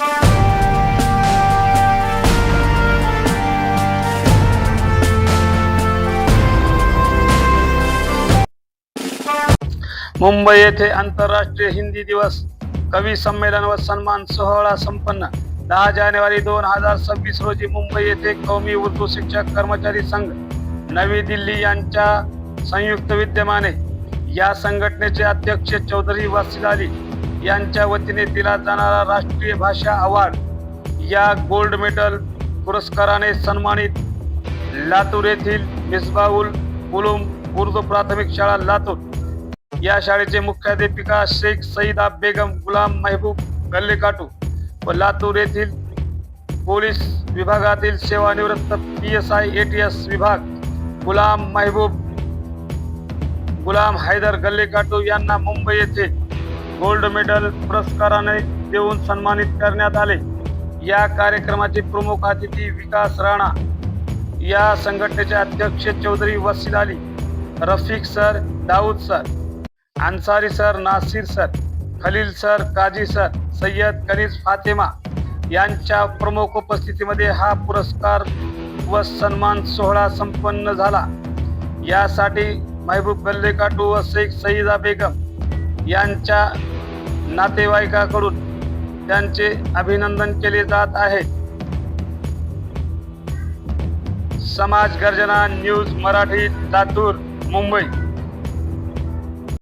मुंबई येथे आंतरराष्ट्रीय हिंदी दिवस. कवी संमेलन व सन्मान सोहळा संपन्न. दहा जानेवारी दोन हजार सव्वीस रोजी मुंबई येथे कौमी उर्दू शिक्षक कर्मचारी संघ. नवी दिल्ली यांच्या संयुक्त विद्यमाने. या संघटनेचे अध्यक्ष चौधरी वासिल अली. यांच्या वतीने दिला जाणारा राष्ट्रीय भाषा अवॉर्ड या गोल्ड मेडल पुरस्काराने सन्मानित लातूर येथील मिसबाउल कुलुम उर्दू प्राथमिक शाळा लातूर. या शाळेचे मुख्याध्यापिका शेख सईदा बेगम गुलाम महबूब गल्लेकाटू व लातूर येथील पोलीस विभागातील सेवानिवृत्त P S I A T S विभाग गुलाम महबूब गुलाम हैदर गल्लेकाटू यांना मुंबई येथे गोल्ड मेडल पुरस्काराने देऊन सन्मानित करण्यात आले. या कार्यक्रमाचे प्रमुख अतिथी विकास राणा या संघटनेचे अध्यक्ष Chaudhary Wasil Ali Rafiq sir Dawood sir Ansari sir Nasir sir Khalil sir Kazi sir Sayyed Kaneez Fatima यांच्या प्रमुख उपस्थितीमध्ये हा पुरस्कार व सन्मान सोहळा संपन्न झाला. यासाठी महबूब गल्लेकाटू व शेख सईदा बेगम यांच्या नातेवाईकाकडून त्यांचे अभिनंदन केले जात आहे. समाज गर्जना न्यूज मराठी लातूर मुंबई.